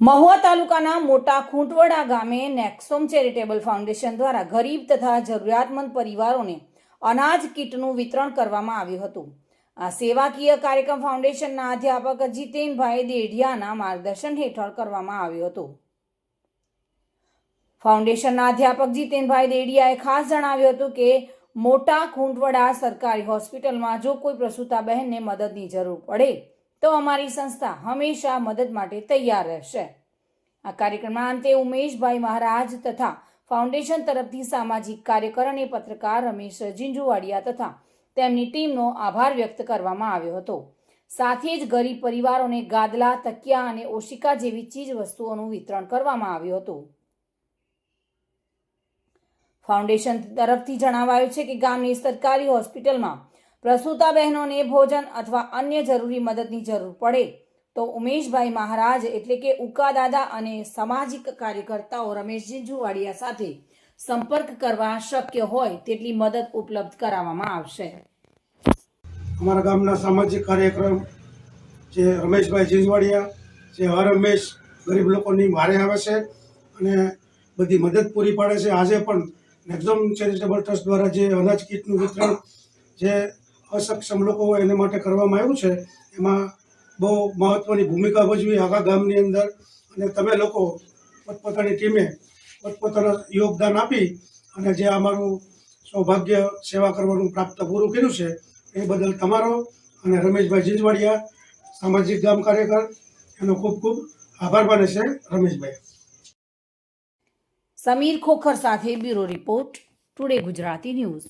મહુવા તાલુકાના મોટા ખૂંટવડા ગામે નેક્સોમ ચેરિટેબલ ફાઉન્ડેશન દ્વારા ગરીબ તથા જરૂરિયાતમંદ પરિવારોને અનાજ કીટનું વિતરણ કરવામાં આવ્યું હતું. આ સેવાકીય કાર્યક્રમ ફાઉન્ડેશનના અધ્યાપક જીતેનભાઈ દેઢિયાના માર્ગદર્શન હેઠળ કરવામાં આવ્યું હતું. ફાઉન્ડેશનના અધ્યાપક જીતેનભાઈ દેડિયાએ ખાસ જણાવ્યું હતું કે, મોટા ખૂંટવડા સરકારી હોસ્પિટલમાં જો કોઈ પ્રસૂતા બહેનને મદદની જરૂર પડે તો અમારી સંસ્થા હંમેશા મદદ માટે તૈયાર રહેશે. આ કાર્યક્રમના અંતે ઉમેશભાઈ મહારાજ તથા ફાઉન્ડેશન તરફથી સામાજિક કાર્યકર અને પત્રકાર રમેશ ઝીંઝુવાડિયા તથા તેમની ટીમનો આભાર વ્યક્ત કરવામાં આવ્યો હતો. સાથે જ ગરીબ પરિવારોને ગાદલા, તકિયા અને ઓશિકા જેવી ચીજ વસ્તુઓનું વિતરણ કરવામાં આવ્યું હતું. ફાઉન્ડેશન તરફથી જણાવાયું છે કે ગામની સરકારી હોસ્પિટલમાં પ્રસૂતા બહેનોને ભોજન અથવા અન્ય જરૂરી મદદની જરૂર પડે તો ઉમેશભાઈ મહારાજ એટલે કે ઉકા દાદા અને સામાજિક કાર્યકર્તાઓ રમેશજી જુવાડિયા સાથે સંપર્ક કરવા શક્ય હોય તેટલી મદદ ઉપલબ્ધ કરાવવામાં આવશે. અમારા ગામના સામાજિક કાર્યક્રમ જે રમેશભાઈ જીંજવાડિયા, જે હર હંમેશ ગરીબ લોકોની વારે આવે છે અને બધી મદદ પૂરી પાડે છે. આજે પણ નેક્ઝોમ ચેરિટેબલ ટ્રસ્ટ દ્વારા જે અનાજ કીટનું વિતરણ જે અસક્ષમ લોકો હોય એને માટે કરવામાં આવ્યું છે, એમાં બહુ મહત્ત્વની ભૂમિકા ભજવી આખા ગામની અંદર. અને તમે લોકો પોતપોતાની ટીમે પોતપોતાનું યોગદાન આપી અને જે અમારું સૌભાગ્ય સેવા કરવાનું પ્રાપ્ત પૂરું કર્યું છે, એ બદલ તમારો અને રમેશભાઈ જીંજવાડિયા, સામાજિક ગામ કાર્યકર, એનો ખૂબ ખૂબ આભાર માને છે રમેશભાઈ. સમીર ખોખર સાથે bureau report, today Gujarati news.